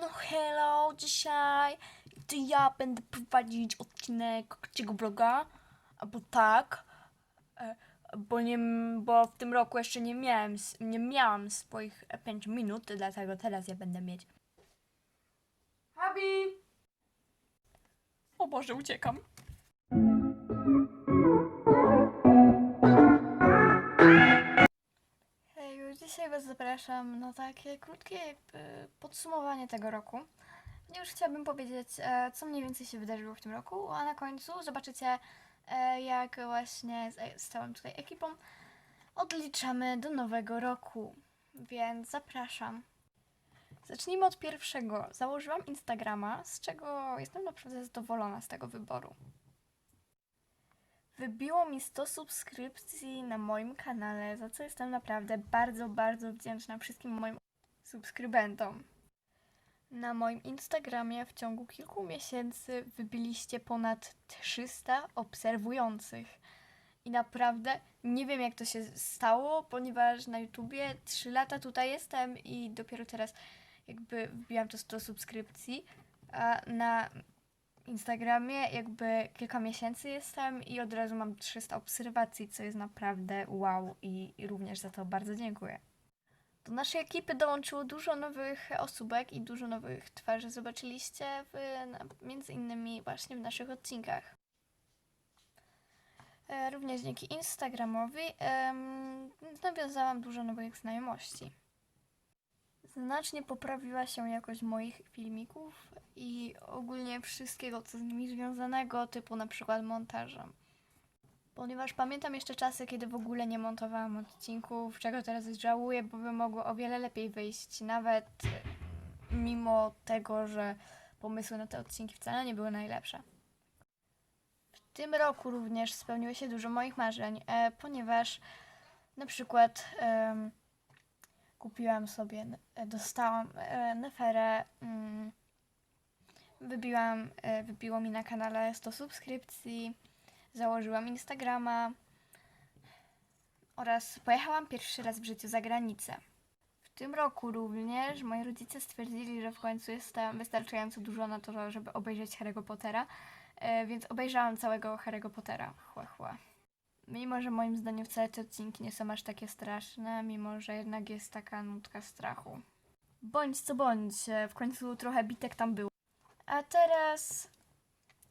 No hello, dzisiaj to ja będę prowadzić odcinek trzeciego vloga, albo tak, e, bo, nie, bo w tym roku jeszcze nie miałem, nie miałam swoich 5 minut, dlatego teraz ja będę mieć. Habi! O Boże, uciekam. Dzisiaj Was zapraszam na takie krótkie podsumowanie tego roku. Już chciałabym powiedzieć, e, co mniej więcej się wydarzyło w tym roku, a na końcu zobaczycie, e, jak właśnie z, z całą tutaj ekipą odliczamy do nowego roku. Więc zapraszam. Zacznijmy od pierwszego. Założyłam Instagrama, z czego jestem naprawdę zadowolona z tego wyboru. Wybiło mi 100 subskrypcji na moim kanale, za co jestem naprawdę bardzo, bardzo wdzięczna wszystkim moim subskrybentom. Na moim Instagramie w ciągu kilku miesięcy wybiliście ponad 300 obserwujących. I naprawdę nie wiem, jak to się stało, ponieważ na YouTubie 3 lata tutaj jestem i dopiero teraz jakby wbiłam to 100 subskrypcji, a na Instagramie jakby kilka miesięcy jestem i od razu mam 300 obserwacji, co jest naprawdę wow i, również za to bardzo dziękuję. Do naszej ekipy dołączyło dużo nowych osóbek i dużo nowych twarzy. Zobaczyliście w, między innymi właśnie w naszych odcinkach. E, Również dzięki Instagramowi em, nawiązałam dużo nowych znajomości. Znacznie poprawiła się jakość moich filmików i ogólnie wszystkiego, co z nimi związanego, typu na przykład montażem. Ponieważ pamiętam jeszcze czasy, kiedy w ogóle nie montowałam odcinków, czego teraz żałuję, bo by mogło o wiele lepiej wyjść, nawet e, mimo tego, że pomysły na te odcinki wcale nie były najlepsze. W tym roku również spełniło się dużo moich marzeń, e, ponieważ na przykład kupiłam sobie, dostałam e, Neferę, mm, wybiłam, e, wybiło mi na kanale 100 subskrypcji, założyłam Instagrama oraz pojechałam pierwszy raz w życiu za granicę. W tym roku również moi rodzice stwierdzili, że w końcu jestem wystarczająco dużo na to, żeby obejrzeć Harry'ego Pottera, e, więc obejrzałam całego Harry'ego Pottera. Chła, chła. Mimo, że moim zdaniem wcale te odcinki nie są aż takie straszne, mimo, że jednak jest taka nutka strachu. Bądź co bądź, e, w końcu trochę bitek tam było. A teraz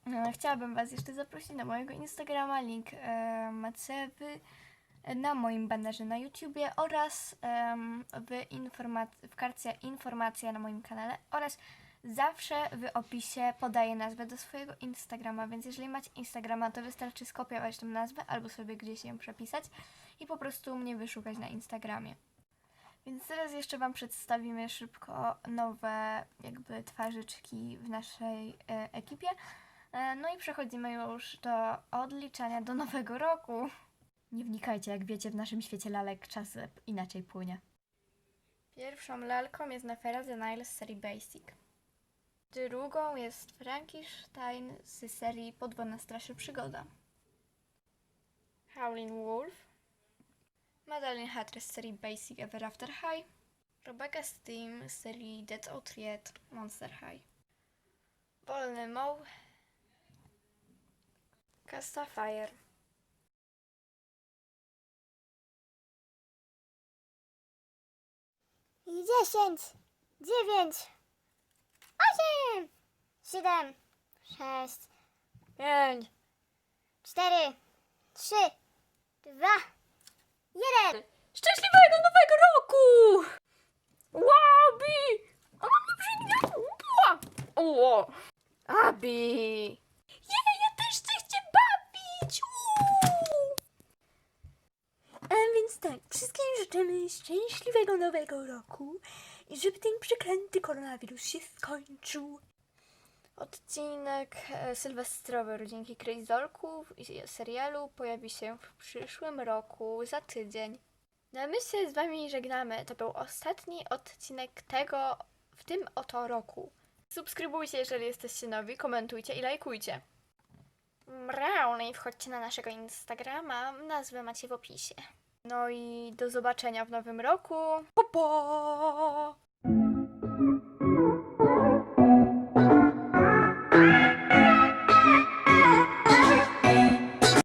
e, chciałabym Was jeszcze zaprosić na mojego Instagrama, link e, macie w, na moim banerze na YouTubie oraz w, w karcie informacja na moim kanale oraz zawsze w opisie podaję nazwę do swojego Instagrama, więc jeżeli macie Instagrama, to wystarczy skopiować tę nazwę albo sobie gdzieś ją przepisać i po prostu mnie wyszukać na Instagramie. Więc teraz jeszcze Wam przedstawimy szybko nowe jakby twarzyczki w naszej e, ekipie. E, no i przechodzimy już do odliczania do nowego roku. Nie wnikajcie, jak wiecie, w naszym świecie lalek czas inaczej płynie. Pierwszą lalką jest Nefera The Nile z serii Basic. Drugą jest Frankenstein z serii Podwodna Straszy Przygoda. Howlin' Wolf. Madeline Hatter z serii Basic Ever After High. Rebecca Steam z serii Dead or Triad Monster High. Wolny Moł. Casta Fire. I dziesięć, dziewięć, osiem, siedem, sześć, pięć, cztery, trzy, dwa, jeden. Szczęśliwego nowego roku! Wow, Bi! Ona mnie przygniotła! O! Abi! Jej, ja też chcę się bawić! Uuu! A więc tak, wszystkim życzymy szczęśliwego nowego roku i żeby ten przeklęty koronawirus się skończył. Odcinek e, sylwestrowy Rodzinki Krejzolków i serialu pojawi się w przyszłym roku, za tydzień. No a my się z Wami żegnamy. To był ostatni odcinek tego w tym oto roku. Subskrybujcie, jeżeli jesteście nowi, komentujcie i lajkujcie. Mrał, no wchodźcie na naszego Instagrama, nazwę macie w opisie. No i do zobaczenia w nowym roku. Pa, pa!